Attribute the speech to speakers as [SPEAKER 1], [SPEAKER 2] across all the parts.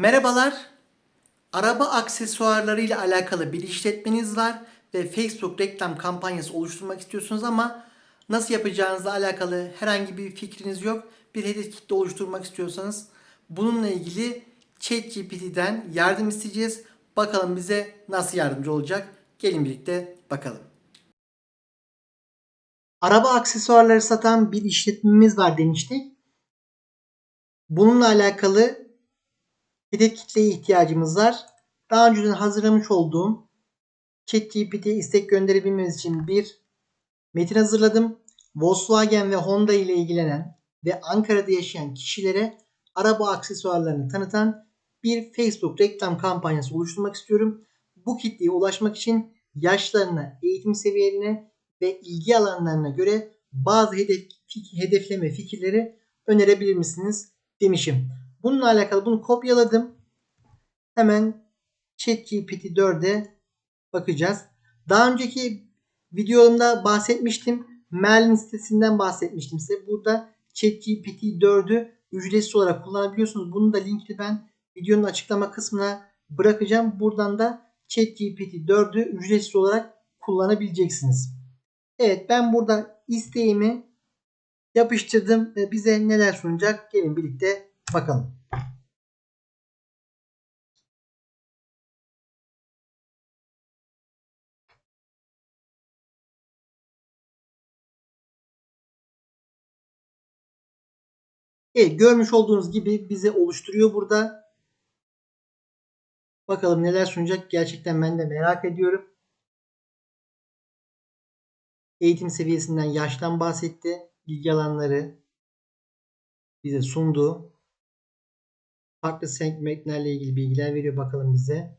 [SPEAKER 1] Merhabalar. Araba aksesuarları ile alakalı bir işletmeniz var ve Facebook reklam kampanyası oluşturmak istiyorsunuz ama nasıl yapacağınızla alakalı herhangi bir fikriniz yok. Bir hedef kitle oluşturmak istiyorsanız bununla ilgili ChatGPT'den yardım isteyeceğiz. Bakalım bize nasıl yardımcı olacak. Gelin birlikte bakalım. Araba aksesuarları satan bir işletmemiz var demiştik. Bununla alakalı hedef kitleye ihtiyacımız var. Daha önceden hazırlamış olduğum ChatGPT'ye istek gönderebilmemiz için bir metin hazırladım. Volkswagen ve Honda ile ilgilenen ve Ankara'da yaşayan kişilere araba aksesuarlarını tanıtan bir Facebook reklam kampanyası oluşturmak istiyorum. Bu kitleye ulaşmak için yaşlarına, eğitim seviyelerine ve ilgi alanlarına göre bazı hedef, hedefleme fikirleri önerebilir misiniz demişim. Bununla alakalı bunu kopyaladım. Hemen ChatGPT 4'e bakacağız. Daha önceki videomda bahsetmiştim. Merlin sitesinden bahsetmiştim size. Burada ChatGPT 4'ü ücretsiz olarak kullanabiliyorsunuz. Bunun da linkini ben videonun açıklama kısmına bırakacağım. Buradan da ChatGPT 4'ü ücretsiz olarak kullanabileceksiniz. Evet ben burada isteğimi yapıştırdım ve bize neler sunacak gelin birlikte bakalım. Evet görmüş olduğunuz gibi bize oluşturuyor burada. Bakalım neler sunacak gerçekten ben de merak ediyorum. Eğitim seviyesinden yaştan bahsetti. Bilgi alanları bize sundu. Farklı segmentlerle ilgili bilgiler veriyor bakalım bize.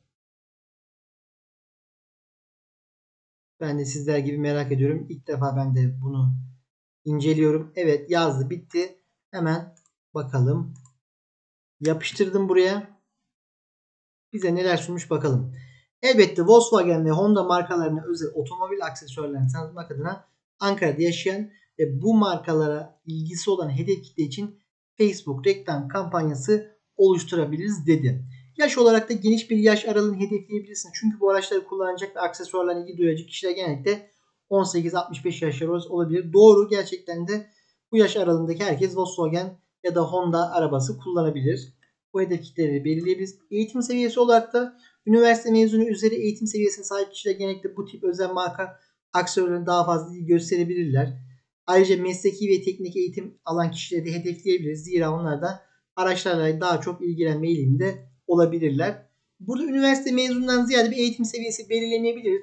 [SPEAKER 1] Ben de sizler gibi merak ediyorum. İlk defa ben de bunu inceliyorum. Evet yazdı bitti. Hemen bakalım. Yapıştırdım buraya. Bize neler sunmuş bakalım. Elbette Volkswagen ve Honda markalarına özel otomobil aksesuarlarını tanıtmak adına Ankara'da yaşayan ve bu markalara ilgisi olan hedef kitle için Facebook reklam kampanyası oluşturabiliriz dedi. Yaş olarak da geniş bir yaş aralığını hedefleyebilirsiniz. Çünkü bu araçları kullanacak ve aksesuarlarla ilgi duyacak kişiler genellikle 18-65 yaş arası olabilir. Doğru gerçekten de bu yaş aralığındaki herkes Volkswagen ya da Honda arabası kullanabilir. Bu hedef kitleleri belirleyebiliriz. Eğitim seviyesi olarak da üniversite mezunu üzeri eğitim seviyesine sahip kişiler genellikle bu tip özel marka aksiyonlarına daha fazla ilgi gösterebilirler. Ayrıca mesleki ve teknik eğitim alan kişileri de hedefleyebiliriz. Zira onlar da araçlarla daha çok ilgilenme eğiliminde olabilirler. Burada üniversite mezunundan ziyade bir eğitim seviyesi belirlenebilir.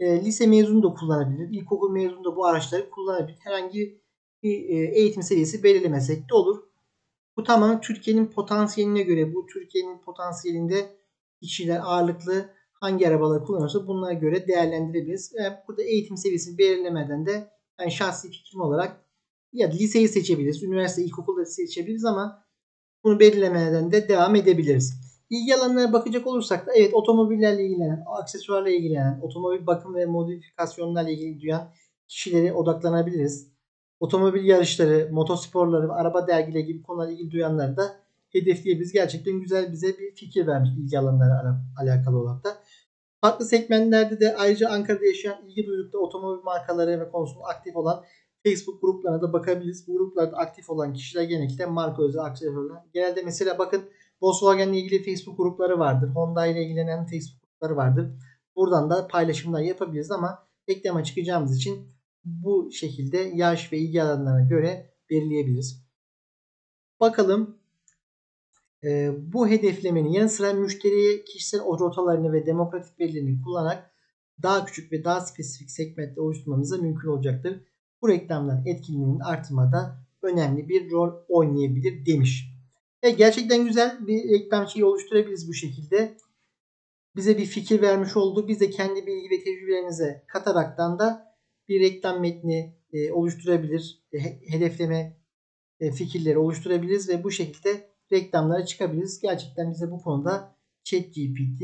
[SPEAKER 1] E, lise mezunu da kullanabilir. İlkokul mezunu da bu araçları kullanabilir. Herhangi bir e, eğitim seviyesi belirlemesek de olur. Bu tamamen Türkiye'nin potansiyeline göre. Bu Türkiye'nin potansiyelinde kişiler ağırlıklı hangi arabaları kullanıyorsa bunlara göre değerlendirebiliriz. Yani burada eğitim seviyesini belirlemeden de yani şahsi fikrim olarak ya liseyi seçebiliriz, üniversite, ilkokulda seçebiliriz ama bunu belirlemeden de devam edebiliriz. İlgi alanlarına bakacak olursak da evet otomobillerle ilgilenen, aksesuarla ilgilenen, otomobil bakım ve modifikasyonlarla ilgili duyan kişilere odaklanabiliriz. Otomobil yarışları, motosporları ve araba dergileri gibi konularla ilgili duyanları da hedefleyebiliriz. Gerçekten güzel bize bir fikir vermiş ilgi alanları alakalı olarak da. Farklı segmentlerde de ayrıca Ankara'da yaşayan ilgi duydukta otomobil markaları ve konusunda aktif olan Facebook gruplarına da bakabiliriz. Bu gruplarda aktif olan kişiler genellikle marka özel aksesuarlar. Genelde mesela bakın Volkswagen ile ilgili Facebook grupları vardır. Honda ile ilgilenen Facebook grupları vardır. Buradan da paylaşımlar yapabiliriz ama reklama çıkacağımız için bu şekilde yaş ve ilgi alanlarına göre belirleyebiliriz. Bakalım e, bu hedeflemenin yanı sıra müşteriye kişisel rotalarını ve demokratik verilerini kullanarak daha küçük ve daha spesifik segmentte oluşturmamıza mümkün olacaktır. Bu reklamların etkinliğinin artırmada önemli bir rol oynayabilir demiş. E, gerçekten güzel bir reklam şeyi oluşturabiliriz bu şekilde. Bize bir fikir vermiş oldu. Biz de kendi bilgi ve tecrübelerimize kataraktan da bir reklam metni e, oluşturabilir. E, hedefleme e, fikirleri oluşturabiliriz ve bu şekilde reklamlara çıkabiliriz. Gerçekten bize bu konuda ChatGPT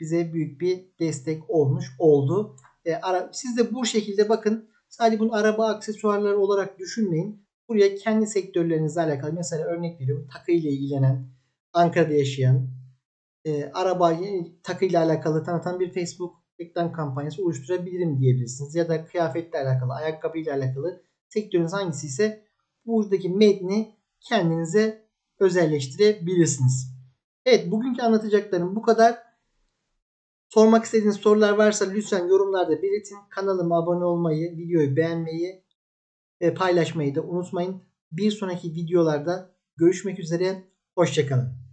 [SPEAKER 1] bize büyük bir destek olmuş oldu. E, ara, siz de bu şekilde bakın sadece bunu araba aksesuarları olarak düşünmeyin. Buraya kendi sektörlerinizle alakalı mesela örnek veriyorum takı ile ilgilenen, Ankara'da yaşayan, e, araba takıyla alakalı tanıtan bir Facebook reklam kampanyası oluşturabilirim diyebilirsiniz. Ya da kıyafetle alakalı, ayakkabıyla alakalı sektörünüz hangisi ise buradaki metni kendinize özelleştirebilirsiniz. Evet bugünkü anlatacaklarım bu kadar. Sormak istediğiniz sorular varsa lütfen yorumlarda belirtin. Kanalıma abone olmayı, videoyu beğenmeyi ve paylaşmayı da unutmayın. Bir sonraki videolarda görüşmek üzere. Hoşçakalın.